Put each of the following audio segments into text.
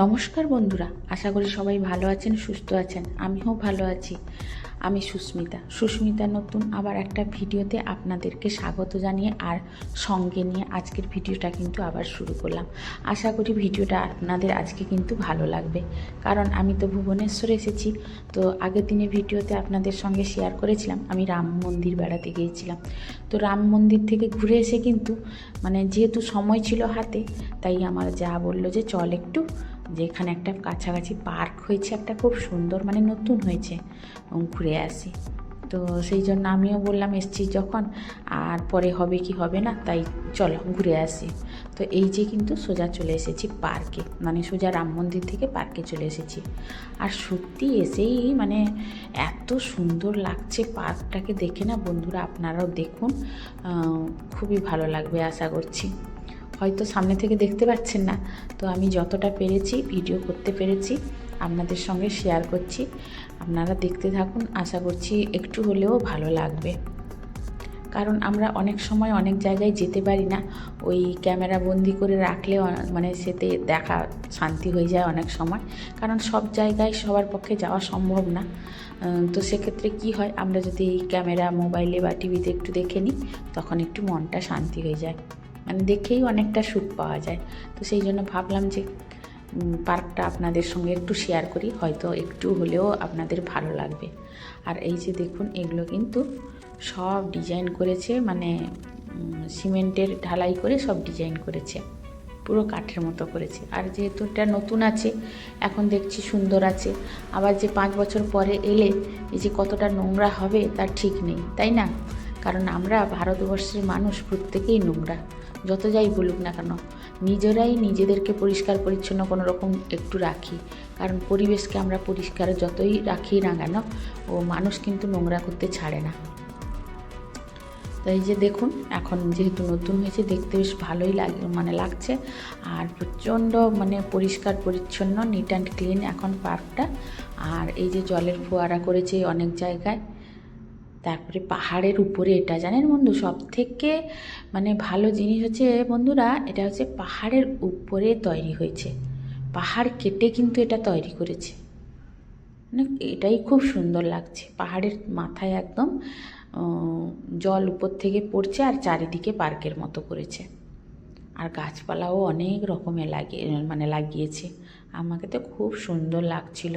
নমস্কার বন্ধুরা, আশা করি সবাই ভালো আছেন, সুস্থ আছেন। আমিও ভালো আছি। আমি সুস্মিতা। সুস্মিতা নতুন আবার একটা ভিডিওতে আপনাদেরকে স্বাগত জানিয়ে আর সঙ্গে নিয়ে আজকের ভিডিওটা কিন্তু আবার শুরু করলাম। আশা করি ভিডিওটা আপনাদের আজকে কিন্তু ভালো লাগবে। কারণ আমি তো ভুবনেশ্বর এসেছি, তো আগের দিনের ভিডিওতে আপনাদের সঙ্গে শেয়ার করেছিলাম, আমি রাম মন্দির বেড়াতে গিয়েছিলাম। তো রাম মন্দির থেকে ঘুরে এসে কিন্তু মানে যেহেতু সময় ছিল হাতে, তাই আমার যা বলল যে চল একটু যে এখানে একটা কাছাকাছি পার্ক হয়েছে, একটা খুব সুন্দর মানে নতুন হয়েছে ঘুরে আসি। তো সেই জন্য আমিও বললাম, এসছি যখন, আর পরে হবে কি হবে না, তাই চলো ঘুরে আসি। তো এই যে কিন্তু সোজা চলে এসেছি পার্কে মানে সোজা রাম মন্দির থেকে পার্কে চলে এসেছি। আর সত্যি এসেই মানে এত সুন্দর লাগছে পার্কটাকে দেখে না, বন্ধুরা আপনারাও দেখুন। খুবই ভালো লাগবে, আশা করছি। হয়তো সামনে থেকে দেখতে পাচ্ছেন না। তো আমি যতটা পেরেছি, ভিডিও করতে পেরেছি, আপনাদের সঙ্গে শেয়ার করছি। আপনারা দেখতে থাকুন, আশা করছি একটু হলেও ভালো লাগবে। কারণ আমরা অনেক সময় অনেক জায়গায় যেতে পারি না। ওই ক্যামেরা বন্দি করে রাখলে মানে সেতে দেখা শান্তি হয়ে যায় অনেক সময়। কারণ সব জায়গায় সবার পক্ষে যাওয়া সম্ভব না। তো সেক্ষেত্রে কি হয়, আমরা যদি ক্যামেরা, মোবাইলে বা টিভিতে একটু দেখে নিই, তখন একটু মনটা শান্তি হয়ে যায়। মানে দেখেই অনেকটা সুখ পাওয়া যায়। তো সেই জন্য ভাবলাম যে পার্কটা আপনাদের সঙ্গে একটু শেয়ার করি, হয়তো একটু হলেও আপনাদের ভালো লাগবে। আর এই যে দেখুন, এগুলো কিন্তু সব ডিজাইন করেছে মানে সিমেন্টের ঢালাই করে সব ডিজাইন করেছে। পুরো কাঠের মতো করেছে। আর যেহেতু এটা নতুন আছে, এখন দেখছি সুন্দর আছে। আবার যে পাঁচ বছর পরে এলে, এই যে কতটা নোংরা হবে তার ঠিক নেই, তাই না? কারণ আমরা ভারতবর্ষের মানুষ প্রত্যেকেই নোংরা। যত যাই বলুক না কেন, নিজেরাই নিজেদেরকে পরিষ্কার পরিচ্ছন্ন কোনো রকম একটু রাখি। কারণ পরিবেশকে আমরা পরিষ্কার যতই রাখি না কেন, ও মানুষ কিন্তু নোংরা করতে ছাড়ে না। তো এই যে দেখুন, এখন যেহেতু নতুন হয়েছে, দেখতে বেশ ভালোই লাগে মানে লাগছে। আর প্রচণ্ড মানে পরিষ্কার পরিচ্ছন্ন নিট অ্যান্ড ক্লিন এখন পার্কটা আর এই যে জলের ফোয়ারা করেছে অনেক জায়গায়। তারপরে পাহাড়ের উপরে এটা, জানেন বন্ধু? সব থেকে মানে ভালো জিনিস হচ্ছে, বন্ধুরা, এটা হচ্ছে পাহাড়ের উপরে তৈরি হয়েছে। পাহাড় কেটে কিন্তু এটা তৈরি করেছে। মানে এটাই খুব সুন্দর লাগছে। পাহাড়ের মাথায় একদম জল উপর থেকে পড়ছে আর চারিদিকে পার্কের মতো করেছে। আর গাছপালাও অনেক রকমের লাগিয়ে মানে লাগিয়েছে। আমাকে তো খুব সুন্দর লাগছিল।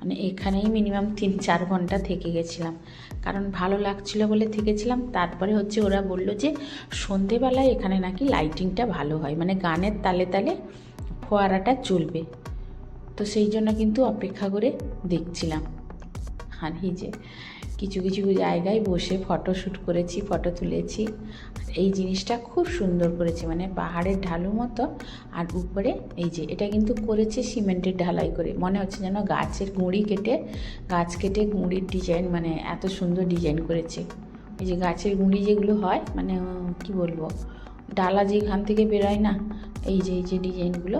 মানে এখানেই মিনিমাম তিন চার ঘণ্টা থেকে গেছিলাম। কারণ ভালো লাগছিল বলে থেকেছিলাম তারপরে হচ্ছে ওরা বলল যে, সন্ধেবেলায় এখানে নাকি লাইটিংটা ভালো হয়। মানে গানের তালে তালে ফোয়ারাটা চলবে। তো সেই জন্য কিন্তু অপেক্ষা করে দেখছিলাম। আর যে। কিছু কিছু জায়গায় বসে ফটো শ্যুট করেছি ফটো তুলেছি। এই জিনিসটা খুব সুন্দর করেছে মানে পাহাড়ের ঢালু মতো। আর উপরে এই যে, এটা কিন্তু করেছে সিমেন্টের ঢালাই করে। মনে হচ্ছে যেন গাছের গুঁড়ি কেটে, গাছ কেটে গুঁড়ির ডিজাইন মানে এত সুন্দর ডিজাইন করেছে। এই যে গাছের গুঁড়ি যেগুলো হয় মানে কি বলব? ডালা যেখান থেকে বেরোয় না, এই যে এই যে ডিজাইনগুলো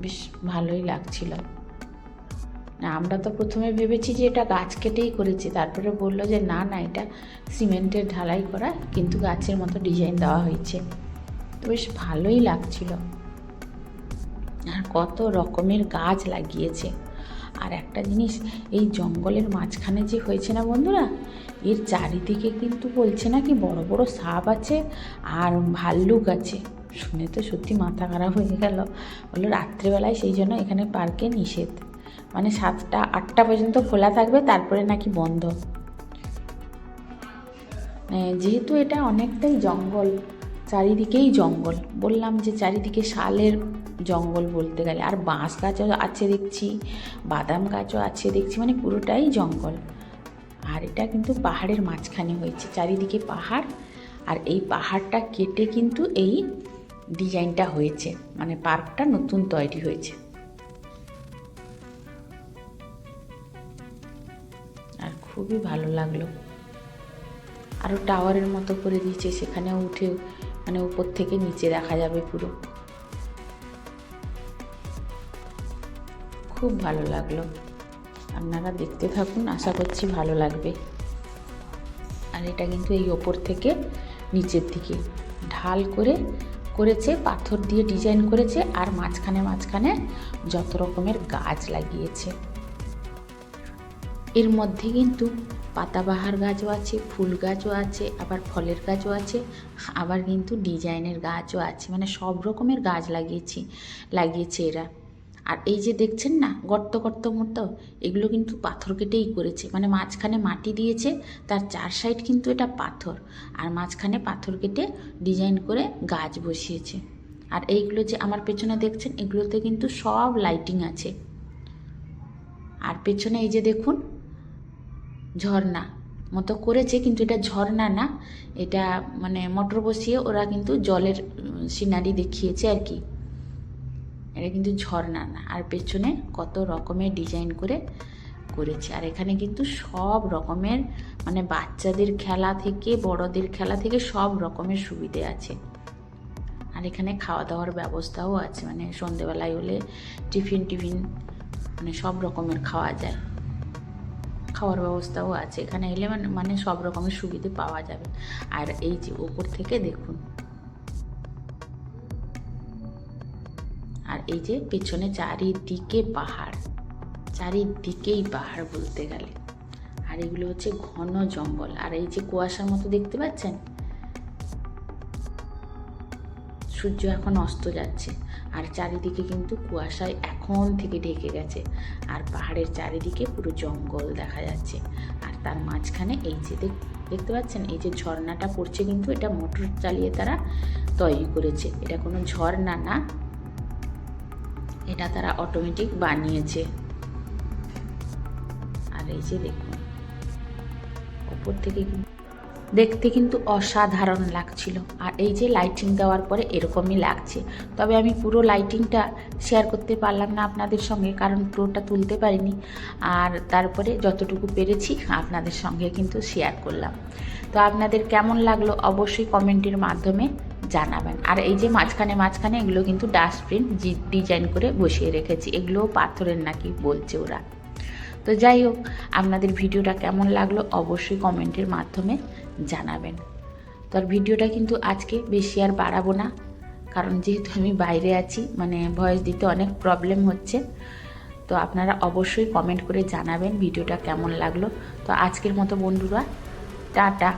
বেশ ভালোই লাগছিল। আমরা তো প্রথমে ভেবেছি যে এটা গাছ কেটেই করেছে, তারপরে বলল যে না না, এটা সিমেন্টের ঢালাই করা কিন্তু গাছের মতো ডিজাইন দেওয়া হয়েছে। তো বেশ ভালোই লাগছিল। আর কত রকমের গাছ লাগিয়েছে। আর একটা জিনিস, এই জঙ্গলের মাঝখানে যে হয়েছে না বন্ধুরা, এর চারিদিকে কিন্তু বলছে নাকি বড় বড় সাপ আছে আর ভাল্লুক আছে। শুনে তো সত্যি মাথা খারাপ হয়ে গেল। বলল, রাত্রেবেলায় সেই জন্য এখানে পার্কে নিষেধ। মানে সাতটা, আটটা পর্যন্ত খোলা থাকবে, তারপরে নাকি বন্ধ। যেহেতু এটা অনেকটাই জঙ্গল, চারিদিকেই জঙ্গল, বললাম যে চারিদিকে শালের জঙ্গল বলতে গেলে। আর বাঁশ গাছও আছে দেখছি, বাদাম গাছও আছে দেখছি মানে পুরোটাই জঙ্গল। আর এটা কিন্তু পাহাড়ের মাঝখানে হয়েছে, চারিদিকে পাহাড়। আর এই পাহাড়টা কেটে কিন্তু এই ডিজাইনটা হয়েছে মানে পার্কটা নতুন তৈরি হয়েছে। খুবই ভালো লাগল। আরও টাওয়ারের মতো করে দিয়েছে, সেখানেও উঠে মানে উপর থেকে নিচে দেখা যাবে পুরো। খুব ভালো লাগল। আপনারা দেখতে থাকুন, আশা করছি ভালো লাগবে। আর এটা কিন্তু এই ওপর থেকে নিচের দিকে। ঢাল করে করেছে, পাথর দিয়ে ডিজাইন করেছে, আর মাঝখানে মাঝখানে যত রকমের গাছ লাগিয়েছে। এর মধ্যে কিন্তু পাতাবাহার গাছও আছে, ফুল গাছও আছে, আবার ফলের গাছও আছে, আবার কিন্তু ডিজাইনের গাছও আছে মানে সব রকমের গাছ লাগিয়েছি, লাগিয়েছে এরা। আর এই যে দেখছেন না, গর্ত গর্ত মতো, এগুলো কিন্তু পাথর কেটেই করেছে মানে মাঝখানে মাটি দিয়েছে, তার চার সাইড কিন্তু এটা পাথর, আর মাঝখানে পাথর কেটে ডিজাইন করে গাছ বসিয়েছে। আর এইগুলো যে আমার পেছনে দেখছেন, এগুলোতে কিন্তু সব লাইটিং আছে। আর পেছনে এই যে দেখুন ঝর্ণা মতো করেছে, কিন্তু এটা ঝর্ণা না। এটা মানে মোটর বসিয়ে ওরা কিন্তু জলের সিনারি দেখিয়েছে আর কি। এটা কিন্তু ঝর্ণা না। আর পেছনে কত রকমের ডিজাইন করে করেছে। আর এখানে কিন্তু সব রকমের মানে বাচ্চাদের খেলা থেকে, বড়দের খেলা থেকে সব রকমের সুবিধে আছে। আর এখানে খাওয়া দাওয়ার ব্যবস্থাও আছে। মানে সন্ধেবেলায় হলে টিফিন টিফিন মানে সব রকমের খাওয়া যায়। খাওয়ার ব্যবস্থাও আছে। এখানে এলে মানে মানে সব রকমের সুবিধে পাওয়া যাবে। আর এই যে ওপর থেকে দেখুন। আর এই যে পেছনে চারিদিকে পাহাড়। চারিদিকেই পাহাড় বলতে গেলে। আর এগুলো হচ্ছে ঘন জঙ্গল। আর এই যে কুয়াশার মতো দেখতে পাচ্ছেন? সূর্য এখন অস্ত যাচ্ছে। আর চারিদিকে কিন্তু কুয়াশায় এখন থেকে ঢেকে গেছে। আর পাহাড়ের চারিদিকে পুরো জঙ্গল দেখা যাচ্ছে। আর তার মাঝখানে এই যে দেখ- দেখতে পাচ্ছেন? এই যে ঝর্ণাটা পড়ছে কিন্তু এটা মোটর চালিয়ে তারা তৈরি করেছে। এটা কোনো ঝর্ণা না। এটা তারা অটোমেটিক বানিয়েছে। আর এই যে দেখুন, ওপর থেকে কিন্তু দেখতে কিন্তু অসাধারণ লাগছিল। আর এই যে লাইটিং দেওয়ার পরে এরকমই লাগছে। তবে আমি পুরো লাইটিংটা শেয়ার করতে পারলাম না আপনাদের সঙ্গে, কারণ পুরোটা তুলতে পারিনি। আর তারপরে যতটুকু পেরেছি আপনাদের সঙ্গে কিন্তু শেয়ার করলাম। তো আপনাদের কেমন লাগল অবশ্যই কমেন্টের মাধ্যমে জানাবেন। আর এই যে মাঝখানে মাঝখানে এগুলো কিন্তু ডাস্টবিন ডিজাইন করে বসিয়ে রেখেছি। এগুলোও পাথরের নাকি বলছে ওরা। তো যাই হোক, আপনাদের ভিডিওটা কেমন লাগল অবশ্যই কমেন্টের মাধ্যমে জানাবেন। তো আর ভিডিওটা কিন্তু আজকে বেশি আর বাড়াবো না, কারণ যেহেতু আমি বাইরে আছি মানে ভয়েস দিতে অনেক প্রবলেম হচ্ছে। তো আপনারা অবশ্যই কমেন্ট করে জানাবেন ভিডিওটা কেমন লাগল। তো আজকের মতো বন্ধুরা, টাটা।